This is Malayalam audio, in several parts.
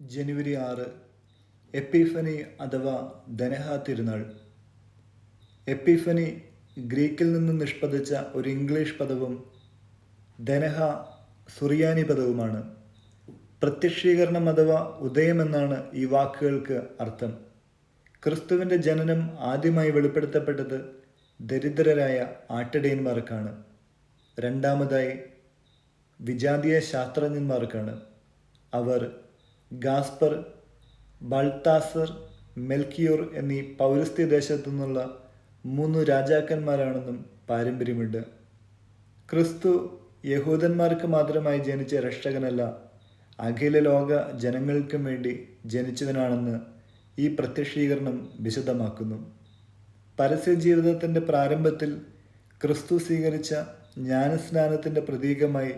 ജനുവരി ആറ് എപ്പിഫനി അഥവാ ധനഹ തിരുനാൾ. എപ്പിഫനി ഗ്രീക്കിൽ നിന്ന് നിഷ്പതിച്ച ഒരു ഇംഗ്ലീഷ് പദവും ധനഹ സുറിയാനി പദവുമാണ്. പ്രത്യക്ഷീകരണം അഥവാ ഉദയമെന്നാണ് ഈ വാക്കുകൾക്ക് അർത്ഥം. ക്രിസ്തുവിന്റെ ജനനം ആദ്യമായി വെളിപ്പെടുത്തപ്പെട്ടത് ദരിദ്രരായ ആട്ടിടയന്മാർക്കാണ്. രണ്ടാമതായി വിജാതീയ ശാസ്ത്രജ്ഞന്മാർക്കാണ്. അവർ ഗാസ്പർ ബൾത്താസർ മെൽക്കിയോർ എന്നീ പൗരസ്ത്യ ദേശത്തു നിന്നുള്ള മൂന്ന് രാജാക്കന്മാരാണെന്നും പാരമ്പര്യമുണ്ട്. ക്രിസ്തു യഹൂദന്മാർക്ക് മാത്രമായി ജനിച്ച രക്ഷകനല്ല അഖില ലോക ജനങ്ങൾക്കും വേണ്ടി ജനിച്ചവനാണെന്ന് ഈ പ്രത്യക്ഷീകരണം വിശദമാക്കുന്നു. പരസ്യ ജീവിതത്തിന്റെ പ്രാരംഭത്തിൽ ക്രിസ്തു സ്വീകരിച്ച ജ്ഞാനസ്നാനത്തിന്റെ പ്രതീകമായി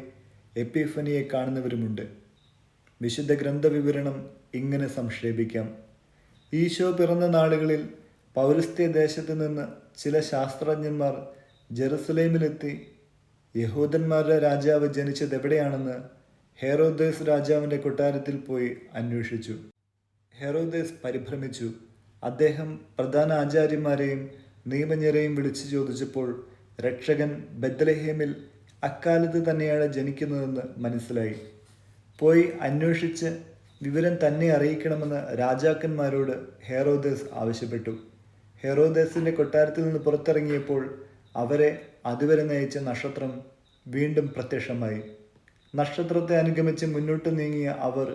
എപ്പിഫനിയെ കാണുന്നവരുമുണ്ട്. വിശുദ്ധ ഗ്രന്ഥവിവരണം ഇങ്ങനെ സംക്ഷേപിക്കാം. ഈശോ പിറന്ന നാളുകളിൽ പൗരസ്ത്യ ദേശത്ത് നിന്ന് ചില ശാസ്ത്രജ്ഞന്മാർ ജെറുസലേമിലെത്തി യഹൂദന്മാരുടെ രാജാവ് ജനിച്ചത് എവിടെയാണെന്ന് ഹെറോദേസ് രാജാവിന്റെ കൊട്ടാരത്തിൽ പോയി അന്വേഷിച്ചു. ഹെറോദേസ് പരിഭ്രമിച്ചു. അദ്ദേഹം പ്രധാന ആചാര്യന്മാരെയും നിയമജ്ഞരെയും വിളിച്ചു ചോദിച്ചപ്പോൾ രക്ഷകൻ ബദ്ലഹേമിൽ അക്കാലത്ത് തന്നെയാണ് ജനിക്കുന്നതെന്ന് മനസ്സിലായി. പോയി അന്വേഷിച്ച് വിവരം തന്നെ അറിയിക്കണമെന്ന് രാജാക്കന്മാരോട് ഹെറോദേസ് ആവശ്യപ്പെട്ടു. ഹെറോദേസിന്റെ കൊട്ടാരത്തിൽ നിന്ന് പുറത്തിറങ്ങിയപ്പോൾ അവരെ അതുവരെ നയിച്ച നക്ഷത്രം വീണ്ടും പ്രത്യക്ഷമായി. നക്ഷത്രത്തെ അനുഗമിച്ച് മുന്നോട്ട് നീങ്ങിയ അവർ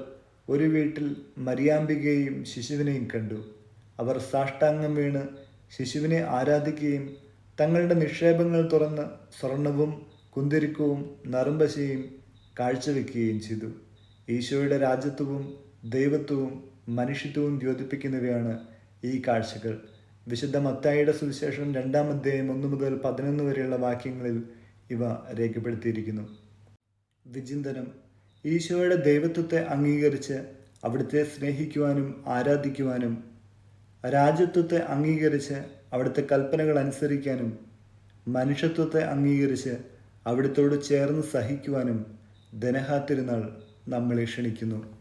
ഒരു വീട്ടിൽ മരിയാമ്പികയെയും ശിശുവിനെയും കണ്ടു. അവർ സാഷ്ടാംഗം വീണ് ശിശുവിനെ ആരാധിക്കുകയും തങ്ങളുടെ നിക്ഷേപങ്ങൾ തുറന്ന് സ്വർണവും കുന്തിരിക്കവും നറുമ്പശയും കാഴ്ചവെക്കുകയും ചെയ്തു. ഈശോയുടെ രാജ്യത്വവും ദൈവത്വവും മനുഷ്യത്വവും ദ്യോതിപ്പിക്കുന്നവയാണ് ഈ കാഴ്ചകൾ. വിശുദ്ധ മത്തായിയുടെ സുവിശേഷം രണ്ടാം അധ്യായം ഒന്ന് മുതൽ പതിനൊന്ന് വരെയുള്ള വാക്യങ്ങളിൽ ഇവ രേഖപ്പെടുത്തിയിരിക്കുന്നു. വിചിന്തനം. ഈശോയുടെ ദൈവത്വത്തെ അംഗീകരിച്ച് അവിടുത്തെ സ്നേഹിക്കുവാനും ആരാധിക്കുവാനും രാജ്യത്വത്തെ അംഗീകരിച്ച് അവിടുത്തെ കൽപ്പനകൾ അനുസരിക്കാനും മനുഷ്യത്വത്തെ അംഗീകരിച്ച് അവിടുത്തോട് ചേർന്ന് സഹിക്കുവാനും ധനഹാത്തിരുന്നാൾ നമ്മളെ ക്ഷണിക്കുന്നു.